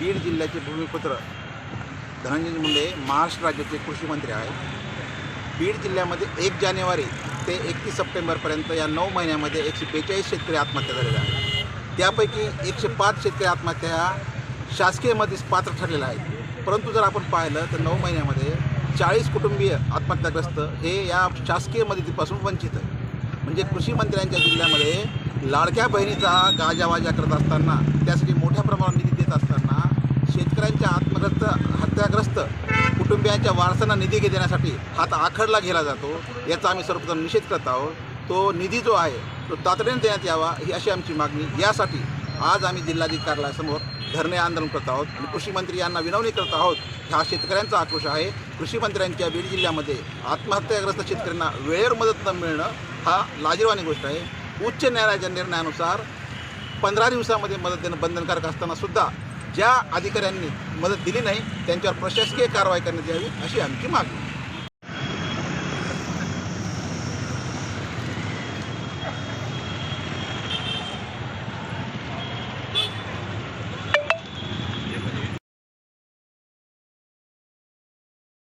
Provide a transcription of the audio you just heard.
बीड जिल्ह्याचे भूमिपुत्र धनंजय मुंडे महाराष्ट्र राज्याचे कृषी मंत्री आहेत. बीड जिल्ह्यामध्ये एक जानेवारी ते एकतीस सप्टेंबरपर्यंत या नऊ महिन्यामध्ये एकशे बेचाळीस शेतकरी आत्महत्या झालेल्या आहेत. त्यापैकी एकशे पाच शेतकरी आत्महत्या ह्या शासकीयमध्येच पात्र ठरलेल्या आहेत. परंतु जर आपण पाहिलं तर नऊ महिन्यामध्ये चाळीस कुटुंबीय आत्महत्याग्रस्त हे या शासकीय मदतीपासून वंचित आहे म्हणजे कृषी मंत्र्यांच्या जिल्ह्यामध्ये लाडक्या बहिणीचा गाजावाजा करत असताना त्यासाठी मोठ्या प्रमाणात निधी देत असताना हत्याग्रस्त हत्याग्रस्त कुटुंबियांच्या वारसांना निधी देण्यासाठी हात आखडला गेला जातो याचा आम्ही सर्वप्रथम निषेध करत आहोत. तो निधी जो आहे तो तातडीने देण्यात यावा ही अशी आमची मागणी. यासाठी आज आम्ही जिल्हाधिकारी कार्यालयासमोर धरणे आंदोलन करत आहोत आणि कृषी मंत्री यांना विनवणी करत आहोत हा शेतकऱ्यांचा आक्रोश आहे. कृषी मंत्र्यांच्या बीड जिल्ह्यामध्ये आत्महत्याग्रस्त शेतकऱ्यांना वेळेवर मदत न मिळणं हा लाजीरवाणी गोष्ट आहे. उच्च न्यायालयाच्या निर्णयानुसार पंधरा दिवसामध्ये मदत देणं बंधनकारक असताना सुद्धा ज्या अधिकाऱ्यांनी मदत दिली नाही त्यांच्यावर प्रशासकीय कारवाई करण्यात यावी अशी आमची मागणी.